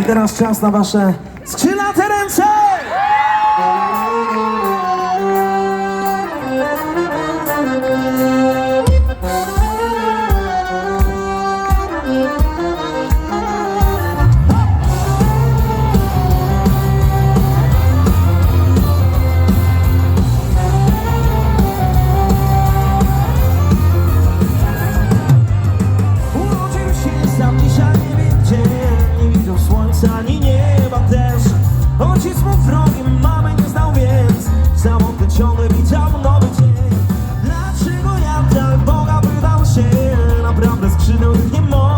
I teraz czas na wasze skrzydlate ręce! you more.